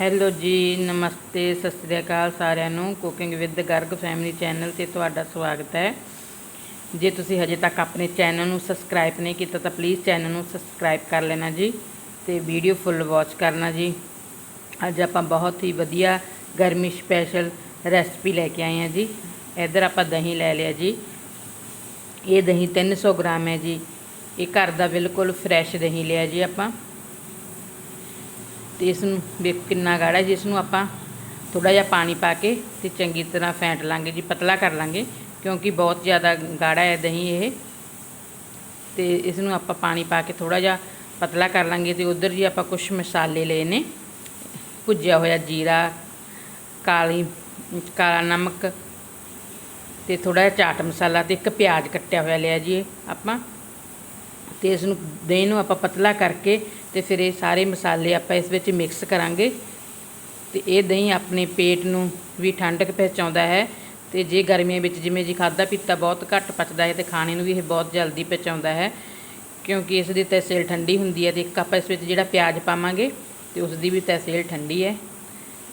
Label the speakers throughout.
Speaker 1: Hello ਜੀ, ਨਮਸਤੇ, ਸਤਿ ਸ੍ਰੀ ਅਕਾਲ ਸਾਰਿਆਂ ਨੂੰ। Cooking with Garg family channel ਤੇ ਤੁਹਾਡਾ ਸਵਾਗਤ ਹੈ। ਜੇ ਤੁਸੀਂ ਹਜੇ ਤੱਕ ਆਪਣੇ ਚੈਨਲ ਨੂੰ ਸਬਸਕ੍ਰਾਈਬ ਨਹੀਂ ਕੀਤਾ ਤਾਂ ਪਲੀਜ਼ ਚੈਨਲ ਨੂੰ ਸਬਸਕ੍ਰਾਈਬ ਕਰ ਲੈਣਾ ਜੀ ਤੇ ਵੀਡੀਓ ਫੁੱਲ ਵਾਚ ਕਰਨਾ ਜੀ। ਅੱਜ ਆਪਾਂ ਬਹੁਤ ਹੀ ਵਧੀਆ ਗਰਮੀ ਸਪੈਸ਼ਲ ਰੈਸਪੀ ਲੈ ਕੇ ਆਏ ਹਾਂ ਜੀ। ਇੱਧਰ ਆਪਾਂ ਦਹੀਂ ਲੈ ਲਿਆ ਜੀ। ਇਹ ਦਹੀਂ 300 ਗ੍ਰਾਮ ਹੈ ਜੀ। ਇਹ ਘਰ ਦਾ ਬਿਲਕੁਲ ਫਰੈਸ਼ ਦਹੀਂ ਲਿਆ ਜੀ ਆਪਾਂ। ਤੇ ਇਸ ਨੂੰ ਵੇਖ ਕਿੰਨਾ ਗਾੜਾ ਹੈ ਜਿਸ ਨੂੰ ਆਪਾਂ ਥੋੜਾ ਜਿਹਾ ਪਾਣੀ ਪਾ ਕੇ ਤੇ ਚੰਗੀ ਤਰ੍ਹਾਂ ਫੈਂਟ ਲਾਂਗੇ ਜੀ, ਪਤਲਾ ਕਰ ਲਾਂਗੇ, ਕਿਉਂਕਿ ਬਹੁਤ ਜ਼ਿਆਦਾ ਗਾੜਾ ਹੈ ਦਹੀਂ ਇਹ। ਤੇ ਇਸ ਨੂੰ ਆਪਾਂ ਪਾਣੀ ਪਾ ਕੇ ਥੋੜਾ ਜਿਹਾ ਪਤਲਾ ਕਰ ਲਾਂਗੇ ਤੇ ਉਧਰ ਜੀ ਆਪਾਂ ਕੁਝ ਮਸਾਲੇ ਲਏ ਨੇ। ਭੁੱਜਿਆ ਹੋਇਆ ਜੀਰਾ, ਕਾਲੀ, ਕਾਲਾ ਨਮਕ ਤੇ ਥੋੜਾ ਜਿਹਾ ਚਾਟ ਮਸਾਲਾ ਤੇ ਇੱਕ ਪਿਆਜ਼ ਕੱਟਿਆ ਹੋਇਆ ਲਿਆ ਜੀ ਇਹ ਆਪਾਂ। ਤੇ ਇਸ ਨੂੰ ਦਹੀਂ ਨੂੰ ਆਪਾਂ ਪਤਲਾ ਕਰਕੇ ਤੇ ਫਿਰ ਇਹ ਸਾਰੇ ਮਸਾਲੇ ਆਪਾਂ ਇਸ ਵਿੱਚ ਮਿਕਸ ਕਰਾਂਗੇ। ਤੇ ਇਹ ਦਹੀਂ ਆਪਣੇ ਪੇਟ ਨੂੰ ਵੀ ਠੰਡਕ ਪਹੁੰਚਾਉਂਦਾ ਹੈ ਤੇ ਜੇ ਗਰਮੀਆਂ ਵਿੱਚ ਜਿਵੇਂ ਜੀ ਖਾਦਾ ਪੀਤਾ ਬਹੁਤ ਘੱਟ ਪਚਦਾ ਹੈ ਤੇ ਖਾਣੇ ਨੂੰ ਵੀ ਇਹ ਬਹੁਤ ਜਲਦੀ ਪਹੁੰਚਾਉਂਦਾ ਹੈ ਕਿਉਂਕਿ ਇਸ ਦੀ ਤਹਿਸੀਲ ਠੰਡੀ ਹੁੰਦੀ ਹੈ ਤੇ ਇੱਕ ਆਪਾਂ ਇਸ ਵਿੱਚ ਜਿਹੜਾ ਪਿਆਜ਼ ਪਾਵਾਂਗੇ ਤੇ ਉਸ ਦੀ ਵੀ ਤਹਿਸੀਲ ਠੰਡੀ ਹੈ।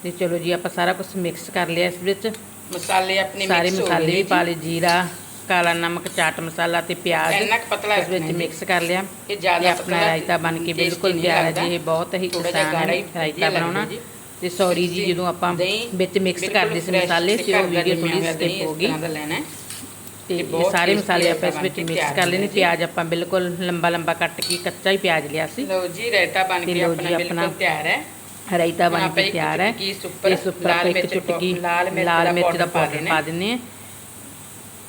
Speaker 1: ਤੇ ਚਲੋ ਜੀ ਆਪਾਂ ਸਾਰਾ ਕੁਝ ਮਿਕਸ ਕਰ ਲਿਆ ਇਸ ਵਿੱਚ।
Speaker 2: ਮਸਾਲੇ ਆਪਣੇ
Speaker 1: ਸਾਰੇ
Speaker 2: mix ਹੋ
Speaker 1: ਮਸਾਲੇ
Speaker 2: ਗਏ
Speaker 1: ਵੀ
Speaker 2: ਜੀ।
Speaker 1: ਪਾ ਲਏ ਜੀਰਾ ਕਾਲਾ ਨਮਕ ਚਾਟ ਮਸਾਲਾ ਤੇ ਪਿਆਜ਼
Speaker 2: ਇੰਨਾ ਕੁ ਪਤਲਾ
Speaker 1: ਇਸ ਵਿੱਚ। ਮਿਕਸ ਕਰ ਲਿਆ
Speaker 2: ਇਹ ਜ਼ਿਆਦਾ
Speaker 1: ਆਪਣਾ ਰਾਇਤਾ ਬਣ ਕੇ ਬਿਲਕੁਲ
Speaker 2: ਲੱਗਦਾ।
Speaker 1: ਜੀ ਇਹ ਬਹੁਤ ਹੀ ਆਸਾਨ ਰਾਇਤਾ ਬਣਾਉਣਾ। ਤੇ ਸੌਰੀ ਜੀ ਜਦੋਂ ਆਪਾਂ ਵਿੱਚ ਮਿਕਸ ਕਰਦੇ ਸੀ ਮਸਾਲੇ
Speaker 2: ਤੇ
Speaker 1: ਉਹ ਵੀਡੀਓ ਥੋੜੀ ਸਕਿਪ ਹੋ ਗਈ। ਤੇ
Speaker 2: ਇਹ
Speaker 1: ਸਾਰੇ ਮਸਾਲੇ ਆਪਾਂ ਇਸ ਵਿੱਚ ਮਿਕਸ ਕਰ ਲੈਣੇ। ਪਿਆਜ਼ ਆਪਾਂ ਬਿਲਕੁਲ ਲੰਬਾ ਲੰਬਾ ਕੱਟ ਕੇ ਕੱਚਾ ਹੀ ਪਿਆਜ਼ ਲਿਆ ਸੀ
Speaker 2: ਲਓ ਜੀ ਰਾਇਤਾ ਬਣ ਕੇ ਆਪਣਾ ਬਿਲਕੁਲ ਤਿਆਰ ਹੈ
Speaker 1: ਰਾਇਤਾ ਬਣ ਕੇ ਤਿਆਰ ਹੈ
Speaker 2: ਇਸ ਉੱਪਰ
Speaker 1: ਆਪਾਂ ਇੱਕ
Speaker 2: ਮਿਰਚ
Speaker 1: ਚੁਟਕੀ
Speaker 2: ਲਾਲ ਮਿਰਚ ਦਾ
Speaker 1: ਪਾਊਡਰ। ਪਾ ਦਿੰਨੇ ਆ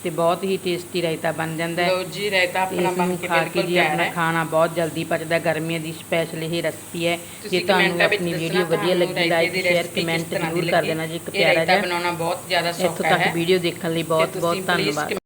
Speaker 1: ਤੇ ਬਹੁਤ ਹੀ ਟੇਸਟੀ ਰਾਇਤਾ ਬਣ ਜਾਂਦਾ ਹੈ।
Speaker 2: ਲਓ ਜੀ ਰਾਇਤਾ ਆਪਣਾ ਬਣ ਕੇ
Speaker 1: ਖਾ ਕੇ ਜੀ ਆਪਣਾ ਖਾਣਾ ਬਹੁਤ ਜਲਦੀ ਪਚਦਾ ਗਰਮੀਆਂ ਦੀ ਸਪੈਸ਼ਲ ਇਹ ਰੈਸਪੀ ਹੈ। ਜੇ ਤੁਹਾਨੂੰ ਆਪਣੀ ਵੀਡੀਓ ਵਧੀਆ ਲੱਗੀ ਲਾਈਕ ਸ਼ੇਅਰ ਕਮੈਂਟ ਜ਼ਰੂਰ ਕਰ। ਦੇਣਾ ਜੀ ਇੱਕ
Speaker 2: ਇਹ
Speaker 1: ਪਿਆਰਾ
Speaker 2: ਰਾਇਤਾ
Speaker 1: ਜਿਹਾ।
Speaker 2: ਬਣਾਉਣਾ ਬਹੁਤ ਜ਼ਿਆਦਾ
Speaker 1: ਇੱਥੋਂ
Speaker 2: ਸੌਖਾ
Speaker 1: ਤੱਕ
Speaker 2: ਹੈ।
Speaker 1: ਵੀਡੀਓ ਦੇਖਣ ਲਈ ਬਹੁਤ ਬਹੁਤ ਧੰਨਵਾਦ।